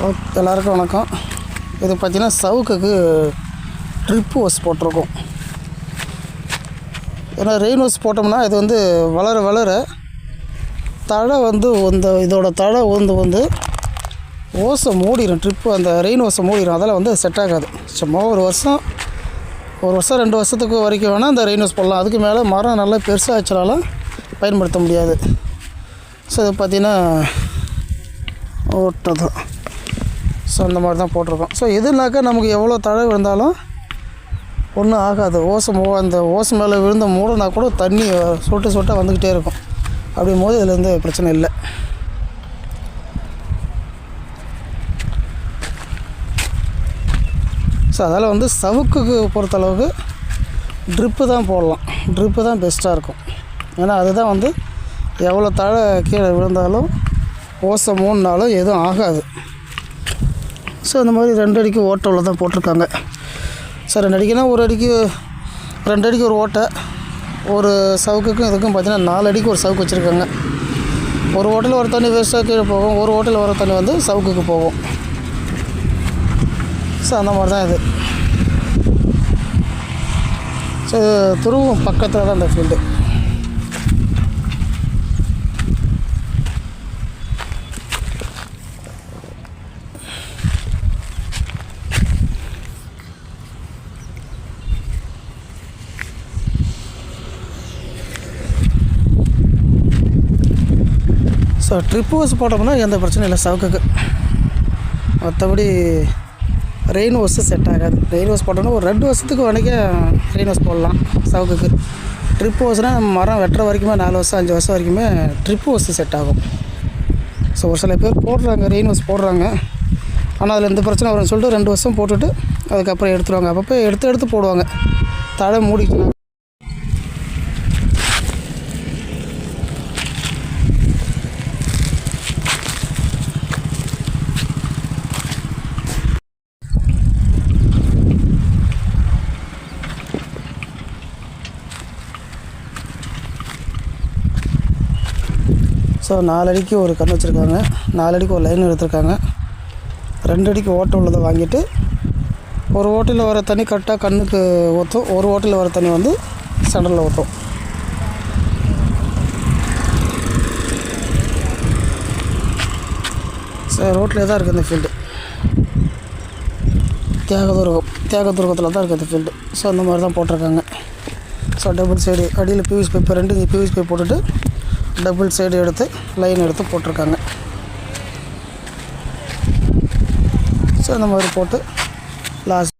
எல்லாருக்கும் வணக்கம். இது பார்த்தீங்கன்னா சவுக்குக்கு ட்ரிப் ஹோஸ் போட்டிருக்கோம். ஏன்னா ரெயின் ஓஸ் போட்டோம்னா இது வந்து வளர வளர தழை வந்து இந்த இதோட தழை வந்து வந்து ஓசை மூடிடும் ட்ரிப்பு அந்த ரெயின் ஓசை மூடிடும் அதெல்லாம் வந்து செட் ஆகாது. சும்மா ஒரு வருஷம் ஒரு வருஷம் ரெண்டு வருஷத்துக்கு வரைக்கும் வேணால் அந்த ரெயின் ஓஸ் போடலாம். அதுக்கு மேலே மரம் நல்லா பெருசாக வச்சாலும் பயன்படுத்த முடியாது. ஸோ இது பார்த்திங்கன்னா ஓட்டை தான் ஸோ அந்த மாதிரி தான் போட்டிருக்கோம். ஸோ எதுனாக்கா நமக்கு எவ்வளோ தழை விழுந்தாலும் ஒன்றும் ஆகாது. ஓசை மூ அந்த ஓசை மேலே விழுந்த மூடனா கூட தண்ணி சொட்டு சொட்டாக வந்துக்கிட்டே இருக்கும். அப்படிங்கும் போது இதில் எந்த பிரச்சனை இல்லை. ஸோ அதால் வந்து சவுக்குக்கு பொறுத்தளவுக்கு ட்ரிப்பு தான் போடலாம். ட்ரிப்பு தான் பெஸ்ட்டாக இருக்கும். ஏன்னா அதுதான் வந்து எவ்வளோ தழை கீழே விழுந்தாலும் ஓசை மூணுனாலும் எதுவும் ஆகாது. ஸோ இந்த மாதிரி ரெண்டு அடிக்கு ஓட்டை உள்ள தான் போட்டிருக்காங்க. ஸோ ரெண்டு அடிக்குன்னா ஒரு அடிக்கு ரெண்டு அடிக்கு ஒரு ஓட்டை ஒரு சவுக்குக்கும் இதுக்கும் பார்த்தீங்கன்னா நாலு அடிக்கு ஒரு சவுக்கு வச்சுருக்காங்க. ஒரு ஓட்டையில் ஒரு தண்ணி வேஸ்ட்டாக கீழே போகும் ஒரு ஓட்டையில் வர தண்ணி வந்து சவுக்குக்கு போகும். ஸோ அந்த மாதிரி தான் இது. ஸோ இது துருவம் பக்கத்தில் தான் இந்த ஃபீல்டு ஸோ ட்ரிப் ஹவுஸ் போட்டோம்னா எந்த பிரச்சனையும் இல்லை. சவுக்குக்கு. மற்றபடி ரெயின் ஹவுஸு செட் ஆகாது. ரெயின் ஹவுஸ் போட்டோம்னா ஒரு ரெண்டு வருஷத்துக்கு வரைக்கும் ரெயின் ஹவுஸ் போடலாம். சவுக்குக்கு. ட்ரிப் ஹவுஸ்னால் மரம் வெட்டுற வரைக்குமே நாலு வருஷம் அஞ்சு வருஷம் வரைக்குமே ட்ரிப் ஹவுஸு செட் ஆகும். ஸோ ஒரு சில பேர் போடுறாங்க ரெயின் ஹவுஸ் போடுறாங்க. ஆனால் அதில் எந்த பிரச்சனை வரும்னு சொல்லிட்டு ரெண்டு வருஷம் போட்டுட்டு அதுக்கப்புறம் எடுத்துருவாங்க. அப்பப்போ எடுத்து எடுத்து போடுவாங்க. தடை மூடிக்கலாம் ஸோ நாலடிக்கு ஒரு கண் வச்சுருக்காங்க. நாலடிக்கு ஒரு லைன் எடுத்திருக்காங்க. ரெண்டு அடிக்கு ஓட்டை உள்ளதை வாங்கிட்டு ஒரு ஓட்டையில் வர தண்ணி கரெக்டாக கண்ணுக்கு ஊற்றும் ஒரு ஓட்டையில் வர தண்ணி வந்து சென்டரில் ஊற்றும் சார் ரோட்டில் தான் இருக்குது இந்த ஃபீல்டு தியாகதுர்கம் தியாகதுர்கத்தில் தான் இருக்குது இந்த ஃபீல்டு ஸோ அந்த மாதிரி தான் போட்டிருக்காங்க. ஸோ டபுள் சைடு அடியில் பிவிசி பைப் ரெண்டு பிவிசி பைப் போட்டுட்டு டபுள் சைடு எடுத்து லைன் எடுத்து போட்டிருக்காங்க. ஸோ அந்த மாதிரி போட்டு லாஸ்ட்